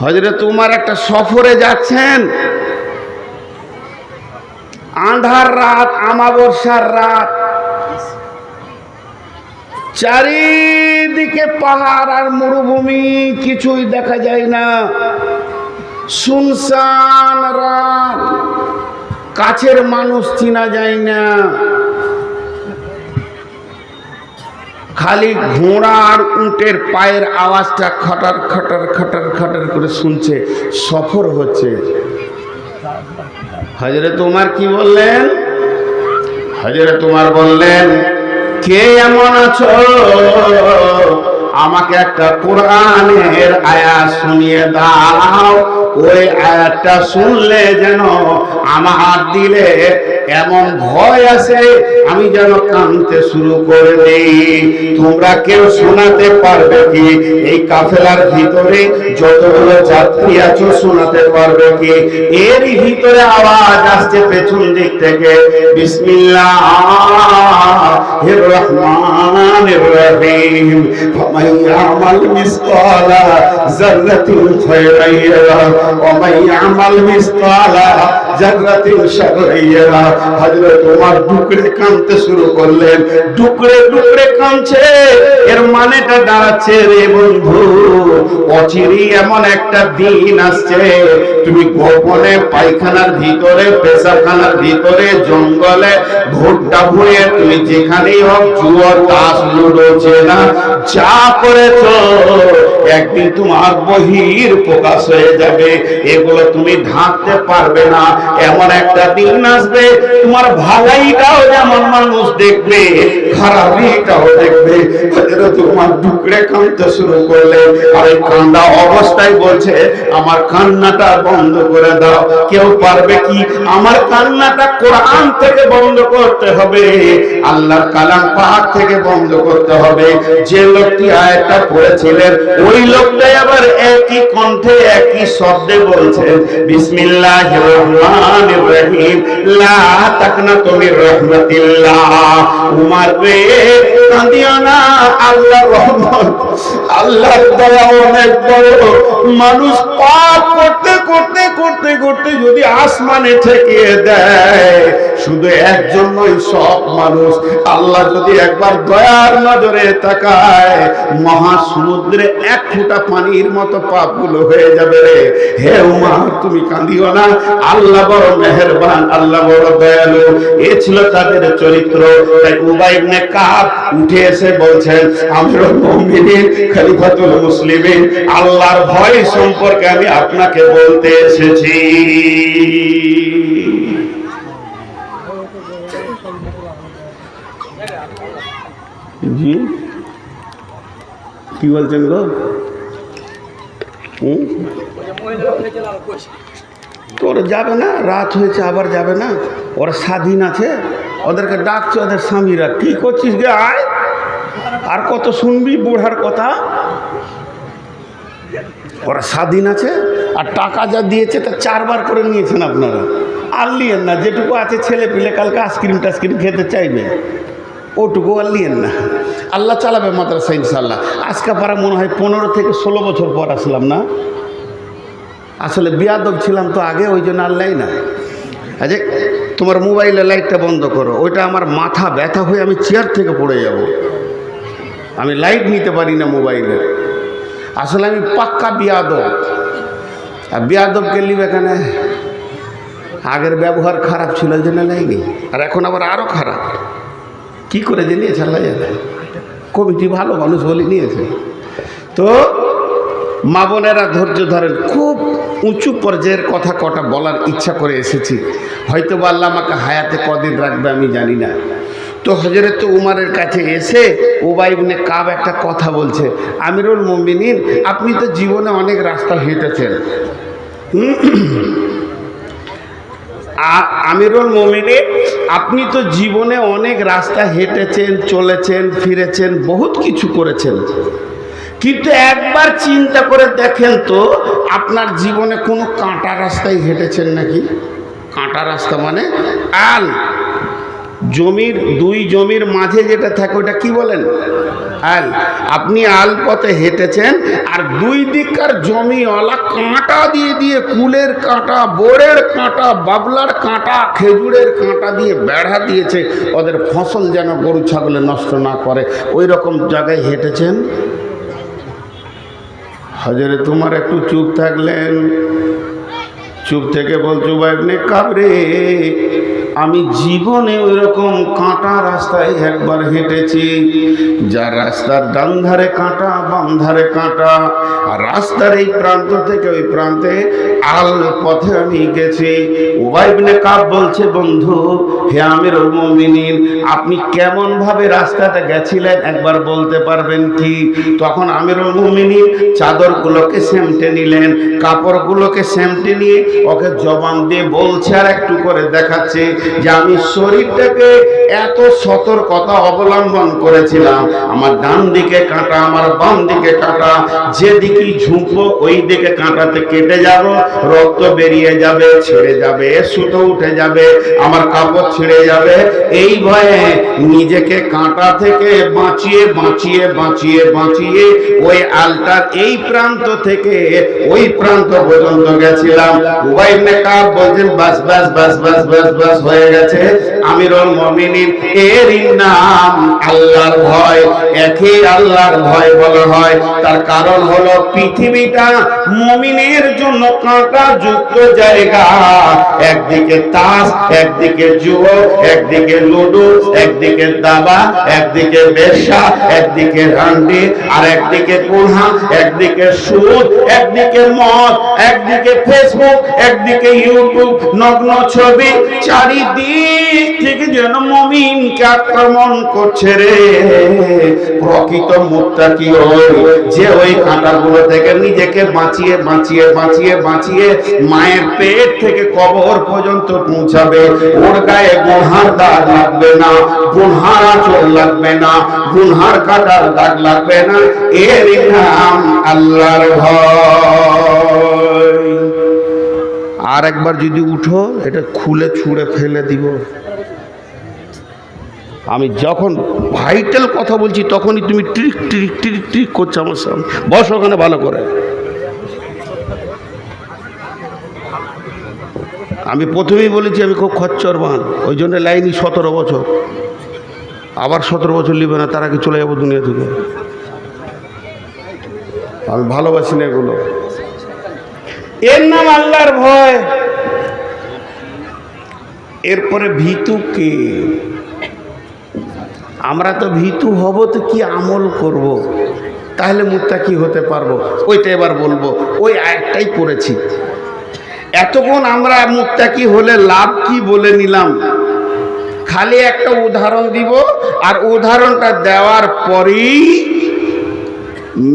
হজরত উমার একটা সফরে যাচ্ছেন। আন্ধার রাত, আমাবস্যার রাত। চারিদিকে পাহাড় আর মরুভূমি, কিছুই দেখা যায় না। শুনশান রাত। কাছের মানুষ চিনা যায় না। খালি ঘোড়া আর উটের পায়ের আওয়াজটা খটার খটার খটার খটার করে শুনছে, সফর হচ্ছে। হজরে তোমার কি বললেন? হজরে তোমার বললেন, কে এমন আছো? আমাকে একটা কোরআনের আয়া শুনিয়ে দাও। ওই আয়াতটা শুনলে যেন আমার দিলে এমন ভয় আছে, আমি যেন কাঁদতে শুরু করে দিই। তোমরা কেউ শোনাতে পারবে কি? এই কাফেলার ভিতরে যতগুলো যাত্রী আছো, শোনাতে পারবে কি? এর ভিতরে আওয়াজ আসছে পেছন দিক থেকে। বিসমিল্লাহ রহমান। ফামান ইয়ামাল মিসকালা যাররাতিন খায়রান ইয়ারা ওয়া মান ইয়ামাল মিসকালা জাররাতিন শাররান ইয়ারা হযরত ওমর ডুকরে কাঁদতে শুরু করলেন। ডুকরে ডুকরে কাঁদছে এর মানেটা দাঁড়াচ্ছে রে বন্ধু, অচিরেই এমন একটা দিন আসছে। তুমি গোপনে পায়খানার ভিতরে, পেশাখানার ভিতরে, জঙ্গলে, ভুট্টা ভুঁয়ে তুমি যেখানেই হোক জুয়ো তাস মানুষ দেখবে, খারাপিটাও দেখবে। তোমার শুরু করলে, আর কান্দা অবস্থায় বলছে, আমার কান্নাটা বন্ধ করে দাও। কেউ পারবে কি? আমার কান্নাটা কোরআন থেকে বন্ধ করতে হবে। আল্লাহর কালাম পাহাড় থেকে বন্ধ করতে হবে। যে লোকটি আয়াতটা পড়েছিলেন, ওই লোকটাই আবার একই কণ্ঠে একই শব্দে বলছে, বিসমিল্লাহির রহমানির রহিম, লা তাকনাতু মির রাহমাতিল্লাহ। উমার রে মানুষ পাপ করতে করতে করতে করতে যদি আসমানে ঠেকিয়ে দেয়, শুধু একজন নয় সব মানুষ। আল্লাহ যদি একবার দয়ার নজরে তাকায়, মহাসমুদ্রে এক ফোঁটা পানির মতো পাপগুলো হয়ে যাবে রে। হে উমা, তুমি কাঁদিও না। আল্লাহ বড় মেহেরবান, আল্লাহ বড় দয়ালু। এ ছিল তাদের চরিত্র। তাই উবাই ইবনে কাব এসে বলছেন, আমিরুল মুমিনিন, খলিফাতুল মুসলিমিন, আল্লাহর ভয় সম্পর্কে আমি আপনাকে বলতে এসেছি। জি। কি বলছেন গো? হুম? তো ওরা যাবে না, রাত হয়েছে, আবার যাবে না। ওরা স্বাধীন আছে, ওদেরকে ডাকছে, ওদের স্বামীরা, কী করছিস গে, আয়! আর কত শুনবি বুড়ার কথা? ওরা স্বাধীন আছে, আর টাকা যা দিয়েছে তা চারবার করে নিয়েছেন আপনারা। আর লিয়েন না, যেটুকু আছে ছেলে পিলে কালকে আইসক্রিম টাইসক্রিম খেতে চাইবে, ওটুকু আর লিয়েন না। আল্লাহ চালাবে মাদ্রাসা ইনশাল্লাহ আজকে পারা মনে হয় পনেরো থেকে ষোলো বছর পর আসলাম না। আসলে বিয়াদব ছিলাম তো আগে, ওই জন্য আল্লাহ না। আচ্ছা তোমার মোবাইলের লাইটটা বন্ধ করো, ওইটা আমার মাথা ব্যথা হয়ে আমি চেয়ার থেকে পড়ে যাব। আমি লাইট নিতে পারি না মোবাইলে। আসলে আমি পাক্কা বিয়াদব। আর বিয়াদবকে নিবে এখানে? আগের ব্যবহার খারাপ ছিল, ওই জন্য লাইনি আর এখন আবার আরও খারাপ। কি করে যে নিয়েছে আল্লাহ জানে? কমিটি ভালো মানুষ বলে নিয়েছে। তো মা বোনেরা ধৈর্য ধরেন, খুব উঁচু পর্যায়ের কথা কটা বলার ইচ্ছা করে এসেছি। হয়তো বা আল্লাহ আমাকে হায়াতে কদিন রাখবে আমি জানি না। তো হজরত উমারের কাছে এসে ওবাইবনে কাব একটা কথা বলছে, আমিরুল মুমিনিন, আপনি তো জীবনে অনেক রাস্তা হেঁটেছেন। আমিরুল মোমিনে আপনি তো জীবনে অনেক রাস্তা হেঁটেছেন, চলেছেন, ফিরেছেন, বহুত কিছু করেছেন। কিন্তু একবার চিন্তা করে দেখেন তো, আপনার জীবনে কোনো কাঁটা রাস্তায় হেঁটেছেন নাকি? কাঁটা রাস্তা মানে আল। জমির, দুই জমির মাঝে যেটা থাকে ওটা কি বলেন? আল। আপনি আল পথে হেঁটেছেন আর দুই দিককার জমিওয়ালা কাঁটা দিয়ে দিয়ে কুলের কাঁটা, বোরের কাঁটা, বাবলার কাঁটা, খেজুরের কাঁটা দিয়ে বেড়া দিয়েছে। ওদের ফসল যেন গরু, ছাগলে নষ্ট না করে। ওই রকম জায়গায় হেঁটেছেন? হজরে তোমার একটু চুপ থাকলেন চুপ থেকে বলছো বাইবনে কাবরে আমি জীবনে ওই রকম কাঁটা রাস্তায় একবার হেঁটেছি, যার রাস্তার ডান ধারে কাঁটা, বাম ধারে কাঁটা, আর রাস্তার এই প্রান্ত থেকে ওই প্রান্তে আল পথে আমি গেছি। ওবাইবনে কাব বলছে, বন্ধু, হে আমির মমিনিন, আপনি কেমন ভাবে রাস্তাটা গেছিলেন একবার বলতে পারবেন কি? তখন আমির মমিনিন চাদরগুলোকে সেমটে নিলেন, কাপড়গুলোকে সেমটে নিয়ে ওকে জবান দিয়ে বলছে, আর একটু করে দেখাচ্ছে। যে আমি শরীরটাকে এত সতর্কতা অবলম্বন করেছিলাম, আমার ডান দিকে কাঁটা, আমার বাম দিকে কাঁটা যেদিকেই ঝুঁকবো ওই দিকে কাঁটাতে কেটে যাব, রক্ত বেরিয়ে যাবে, ছেড়ে যাবে, সুতো উঠে যাবে, আমার কাপড় ছিঁড়ে যাবে। এই ভয়ে নিজেকে কাঁটা থেকে বাঁচিয়ে বাঁচিয়ে বাঁচিয়ে বাঁচিয়ে ওই আলটার এই প্রান্ত থেকে ওই প্রান্ত পর্যন্ত গেছিলাম। উবাই ইবনে বলছেন, বাস বাস বাস বাস বাস বাস, হয়ে গেছে। আমিরুল মুমিনিন এর নাম আল্লাহর ভয়, একই আল্লাহর ভয় বলা হয়। তার কারণ হলো পৃথিবীটা মুমিনের জন্য কাঁটা যুক্ত জায়গা। একদিকে তাস, একদিকে জুয়ো, একদিকে লুডো, একদিকে দাবা, একদিকে বেশ্যা, একদিকে রান্ডি, আর একদিকে কুলহা একদিকে সুদ, একদিকে মদ, একদিকে ফেসবুক, একদিকে ইউটিউব, নগ্ন ছবি, চারিদিক থেকে যেন মমিনকে আক্রমণ করছে রে। প্রকৃত মুক্তা কি ওই? যে ওই কাঁটাগুলো থেকে নিজেকে বাঁচিয়ে বাঁচিয়ে বাঁচিয়ে বাঁচিয়ে মায়ের পেট থেকে কবর পর্যন্ত পৌঁছাবে। ওর গায়ে গুনহার দাগ লাগবে না, গুনহার আঁচল লাগবে না, গুনহার কাটার দাগ লাগবে না। এর নাম আল্লাহর ভয়। আর একবার যদি উঠো, এটা খুলে ছুঁড়ে ফেলে দিব। আমি যখন ভাইটাল কথা বলছি, তখনই তুমি ট্রিক ট্রিক ট্রিক ট্রিক করছ আমার সামনে। বস ওখানে ভালো করে। আমি প্রথমেই বলেছি, আমি খুব খচ্চরবান। ওই জন্য লাইনি সতেরো বছর। আবার সতেরো বছর নিবে না, তার আগে চলে যাব দুনিয়া থেকে। আমি ভালোবাসি না এগুলো। এর নাম আল্লাহর ভয়। এরপরে ভীতুকে আমরা তো ভীতু হব, তো কি আমল করব। তাহলে মুত্তাকি হতে পারব? ওইটা এবার বলব, ওই একটাই করেছি এতক্ষণ আমরা মুত্তাকি হলে লাভ কি বলে নিলাম? খালি একটা উদাহরণ দিব, আর উদাহরণটা দেওয়ার পরেই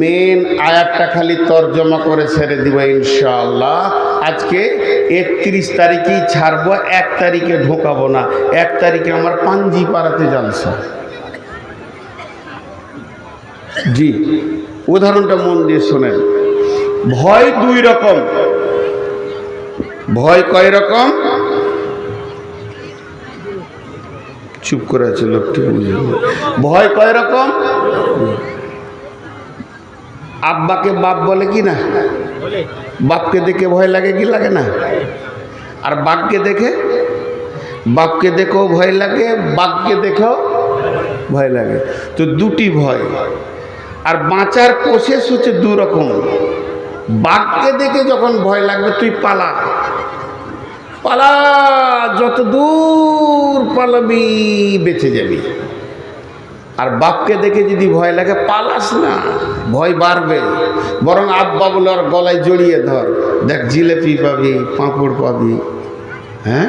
মেন আয়াতটা খালি তর্জমা করে ছেড়ে দিব ইনশাআল্লাহ। আজকে একত্রিশ তারিখেই ছাড়বো, এক তারিখে ঢোকাবো না। এক তারিখে আমার পাঞ্জি পাড়াতে জালসা জি। উদাহরণটা মন দিয়ে শোনেন। ভয় দুই রকম। ভয় কয় রকম? চুপ করে আছে লোকটি ভয় কয় রকম? আব্বাকে বাপ বলে কি না? বাপকে দেখে ভয় লাগে কি লাগে না? আর বাঘকে দেখে? বাপকে দেখেও ভয় লাগে বাঘকে দেখেও ভয় লাগে। তো দুটি ভয়। আর বাঁচার প্রসেস হচ্ছে দু রকম। বাঘকে দেখে যখন ভয় লাগবে, তুই পালা। পালা, যত দূর পালাবি, বেঁচে যাবি। আর বাপকে দেখে যদি ভয় লাগে, পালাস না, ভয় বাড়বে। বরং আব্বা বলে ওর গলায় জড়িয়ে ধর। দেখ, জিলেপি পাবি, পাঁপড় পাবি হ্যাঁ?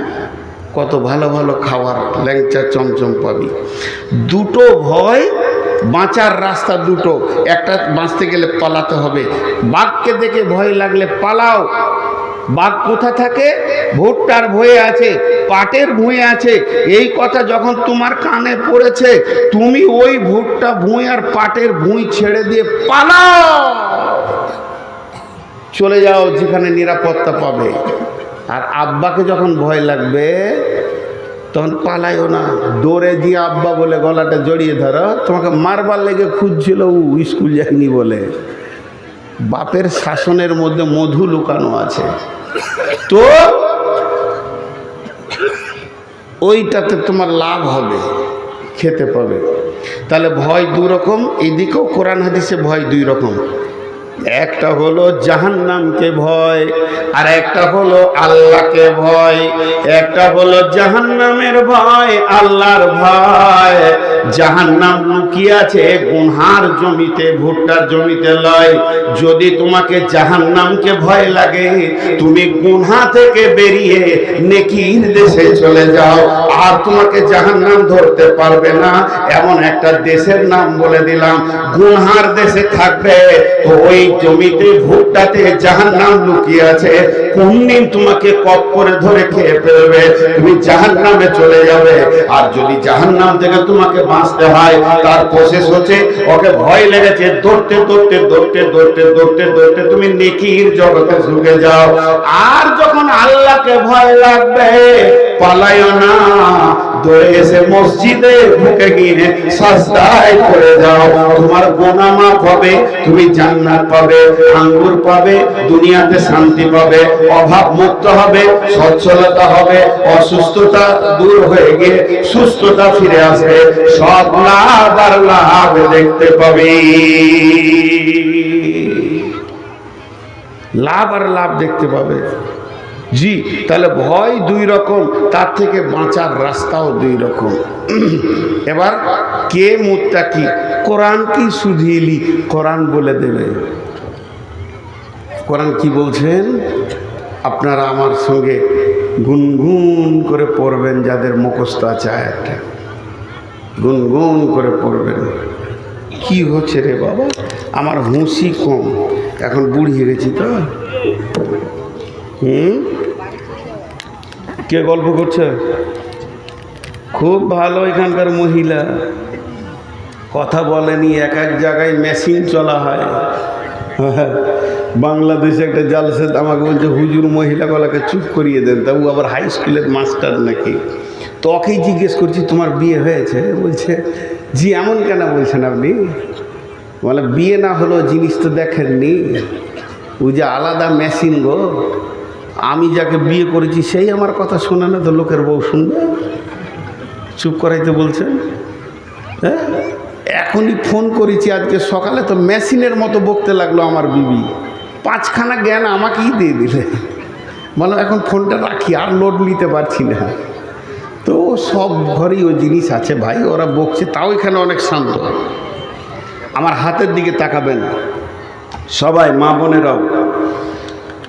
কত ভালো ভালো খাবার ল্যাংচা চমচম পাবি। দুটো ভয় বাঁচার রাস্তা দুটো। একটা বাঁচতে গেলে পালাতে হবে। বাঘকে দেখে ভয় লাগলে পালাও। বাঘ কোথা থাকে? ভুট্টার ভয়ে আছে, পাটের ভুঁয়ে আছে। এই কথা যখন তোমার কানে পড়েছে, তুমি ওই ভুট্টা ভুঁই আর পাটের ভুঁই ছেড়ে দিয়ে পালাও। চলে যাও যেখানে নিরাপত্তা পাবে। আর আব্বাকে যখন ভয় লাগবে তখন পালাইও না। দৌড়ে দিয়ে আব্বা বলে, গলাটা জড়িয়ে ধরো। তোমাকে মারবার লেগে খুঁজছিল ও স্কুল যায়নি বলে। বাপের শাসনের মধ্যে মধু লুকানো আছে। তো ওইটাতে তোমার লাভ হবে, খেতে পাবে। তাহলে ভয় দু রকম, এদিকেও কোরআন হাদিসে ভয় দুই রকম। একটা হলো জাহান্নামকে ভয়, আর একটা হলো আল্লাহকে ভয়। একটা হলো জাহান্নামের ভয়, আল্লাহর ভয়। জাহান্নাম লুকিয়ে আছে, গুনহার জমিতে ভুট্টার জমিতে লয়। যদি তোমাকে জাহান্নামকে ভয় লাগে, তুমি গুনহা থেকে বেরিয়ে নেকির দেশে চলে যাও। আর তোমাকে জাহান্নাম ধরতে পারবে না, এমন একটা দেশের নাম বলে দিলাম। গুনহার দেশে থাকবে, তো ওই জমিতে ভুট্টাতে জাহান্নাম লুকিয়ে আছে কোন দিন তোমাকে কপ করে ধরে খেয়ে ফেলবে? তুমি জাহান্নামে চলে যাবে। আর যদি জাহান্নাম থেকে তোমাকে বাঁচতে হয়, তার প্রসেস হচ্ছে ওকে ভয় লেগেছে, দৌড়তে দৌড়তে দৌড়তে দৌড়তে দৌড়তে দৌড়তে তুমি নেকির জগতে ঢুকে যাও। আর যখন আল্লাহকে ভয় লাগবে পালায় না। এসে মসজিদে ঢুকে গিয়ে সস্তায় করে যাও। তোমার গোনা মাফ হবে, তুমি জান্নাত পাবে, আঙ্গুর পাবে, দুনিয়াতে শান্তি পাবে, অভাব মুক্ত হবে, সচ্ছলতা হবে, অসুস্থতা দূর হয়ে গিয়ে সুস্থতা ফিরে আসবে। সব লাভ আর লাভ দেখতে পাবে। লাভ আর লাভ দেখতে পাবে। জি, তাহলে ভয় দুই রকম, তার থেকে বাঁচার রাস্তাও দুই রকম। এবার, কে মুদটা কি? কোরআন কি সুধিলি? কোরআন বলে দেবে। কোরআন কি বলছেন? আপনারা আমার সঙ্গে গুনগুন করে পড়বেন, যাদের মুখস্থ আছে আয়াতটা। গুনগুন করে পড়বেন। কি হচ্ছে রে বাবা? আমার হুঁশি কম। এখন বুড়িয়ে গেছি তো। হুম? কে গল্প করছে? খুব ভালো এখানকার মহিলা। কথা বলেনি, এক এক জায়গায় মেশিন চলা হয়। বাংলাদেশে একটা জালসেদ আমাকে বলছে, হুজুর মহিলা গলাকে চুপ করিয়ে দেন। তা ও আবার হাই স্কুলের মাস্টার নাকি। তো ওকেই জিজ্ঞেস করছি, তোমার বিয়ে হয়েছে? বলছে, জি, এমন কেন বলছেন আপনি? বলে, বিয়ে না হলো জিনিস তো দেখেননি। ও যে আলাদা মেশিন গো। আমি যাকে বিয়ে করেছি, সেই আমার কথা শোনে না তো লোকের বউ শুনবে? চুপ করাইতে বলছেন হ্যাঁ? এখনই ফোন করেছি আজকে সকালে তো মেশিনের মতো বকতে লাগল আমার বিবি। পাঁচখানা জ্ঞান আমাকেই দিয়ে দিলে। বলো, এখন ফোনটা রাখি, আর লোড নিতে পারছি না। তো সব ঘরেই ওই জিনিস আছে ভাই, ওরা বকছে, তাও এখানে অনেক শান্ত। আমার হাতের দিকে তাকাবেন সবাই, মা বোনেরাও।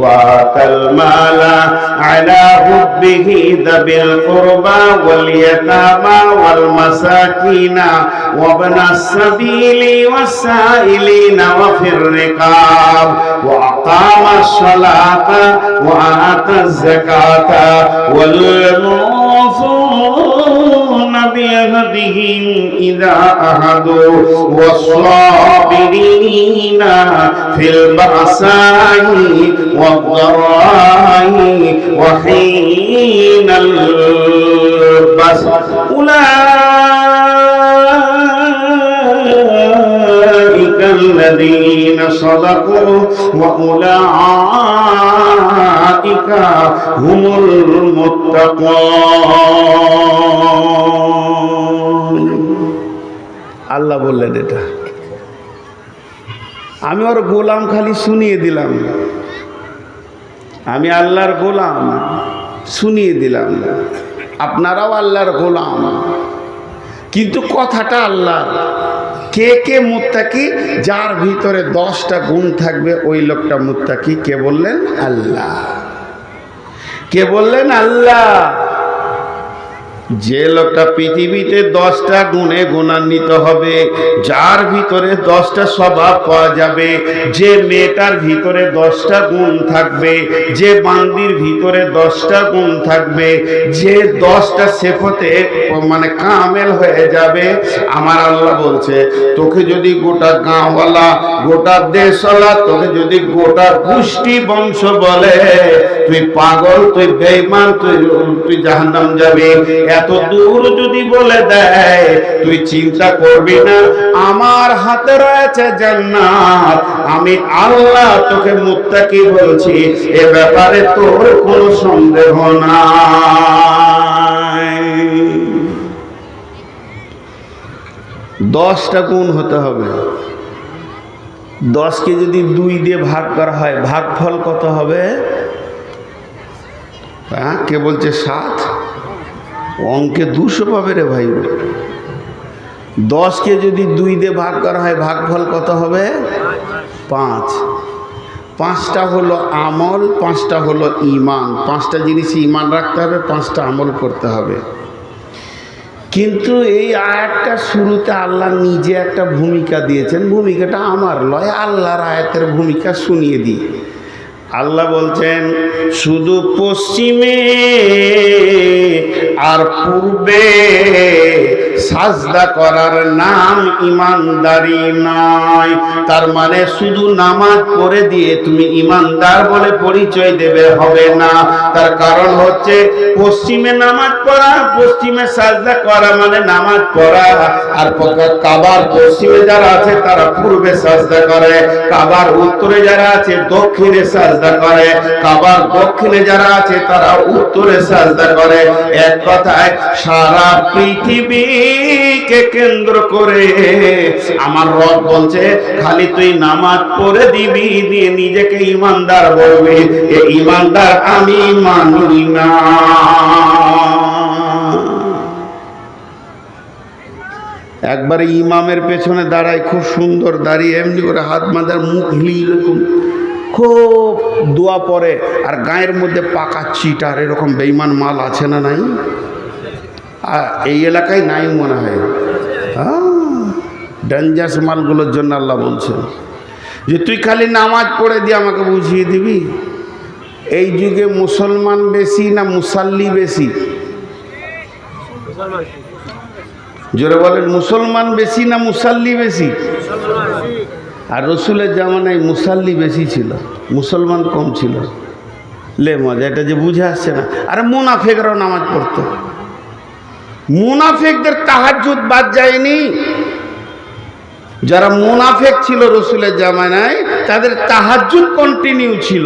وآتى المال على حبه ذب القربى واليتامى والمساكين وابن السبيل والسائلين وفي الرقاب وأقام الصلاة وآتى الزكاة والموفون بعهدهم إذا أهدوا والصابرين في البأساء والضراء وحين البس أولئك الذين صدقوا وأولئك হুমুল আল্লাহ বললেন এটা। আমি ওর গোলাম খালি শুনিয়ে দিলাম। আমি আল্লাহর গোলাম শুনিয়ে দিলাম। আপনারাও আল্লাহর গোলাম। কিন্তু কথাটা আল্লাহর। কে কে মুত্তাকি? যার ভিতরে দশটা গুণ থাকবে, ওই লোকটা মুত্তাকি। কে বললেন? আল্লাহ। কে বললেন? আল্লাহ। যে লোকটা পৃথিবীতে দশটা গুণে গুণান্বিত হবে, যার ভিতরে দশটা স্বভাব পাওয়া যাবে, যে মেয়েটার ভিতরে দশটা গুণ থাকবে, যে বান্দির ভিতরে দশটা গুণ থাকবে, যে দশটা সেফতে মানে কামেল হয়ে যাবে। আমার আল্লাহ বলছে, তোকে যদি গোটা গাঁওয়ালা, গোটা দেশওয়ালা, তোকে যদি গোটা গোষ্ঠী বংশ বলে, তুই পাগল, তুই বেইমান তুই তুই জাহান্নাম যাবি এত দূর যদি বলে দেয়, তুই চিন্তা করবি না। আমার হাতে রয়েছে জান্নাত। আমি আল্লাহ তোকে মুত্তাকি বলছি, এ ব্যাপারে তোর কোনো সন্দেহ নাই। দশটা গুণ হতে হবে। দশকে যদি দুই দিয়ে ভাগ করা হয়, ভাগফল কত হবে? হ্যাঁ কে বলছে সাত? অঙ্কে দুশো পাবে রে ভাই। দশকে যদি দুই দিয়ে ভাগ করা হয়, ভাগফল কত হবে? পাঁচ। পাঁচটা হলো আমল, পাঁচটা হলো ইমান পাঁচটা জিনিস ইমান রাখতে হবে, পাঁচটা আমল করতে হবে। কিন্তু এই আয়াতটা শুরুতে আল্লাহ নিজে একটা ভূমিকা দিয়েছেন। ভূমিকাটা আমার লয়। আল্লাহর আয়াতের ভূমিকা শুনিয়ে দিই। আল্লাহ বলছেন, শুধু পশ্চিমে আর পূর্বে সাজদা করার নাম ইমানদারি নয়। তার মানে শুধু নামাজ পড়ে দিয়ে তুমি ইমানদার বলে পরিচয় দেবে হবে না। তার কারণ হচ্ছে পশ্চিমে নামাজ পড়া, পশ্চিমে সাজদা করা মানে নামাজ পড়া। আর কাবার পশ্চিমে যারা আছে, তারা পূর্বে সাজদা করে। কাবার উত্তরে যারা আছে, দক্ষিণে সাজদা করে। কাবার দক্ষিণে যারা আছে, তারা উত্তরে সাজদা করে। এক কথায় সারা পৃথিবীকে কেন্দ্র করে? আমার রব বলছে, খালি তুই নামাজ পড়ে দিবি, দিয়ে নিজেকে ইমানদার বলবি। এ ইমানদার আমি মানি না। একবার ইমামের পেছনে দাঁড়ায়, খুব সুন্দর দাঁড়িয়ে, এমনি করে হাত মাথার মুখ হিলিয়ে এরকম, খুব দোয়া পরে আর গায়ের মধ্যে পাকা চিটার, এরকম বেইমান মাল আছে না নাই? এই এলাকায় নাই মনে হয়। ডেঞ্জাস মালগুলোর জন্য আল্লাহ বলছেন যে, তুই খালি নামাজ পড়ে দিয়ে আমাকে বুঝিয়ে দিবি? এই যুগে মুসলমান বেশি না মুসাল্লি বেশি? জোরে বলেন, মুসলমান বেশি না মুসাল্লি বেশি? আর রসুলের জামানায় মুসাল্লি বেশি ছিল, মুসলমান কম ছিল। লে মজা, এটা যে বুঝে আসছে না। আরে মুনাফেকরাও নামাজ পড়তো। মুনাফেকদের তাহাজুদ বাদ যায়নি। যারা মুনাফেক ছিল রসুলের জামানায় তাদের তাহাজুদ কন্টিনিউ ছিল।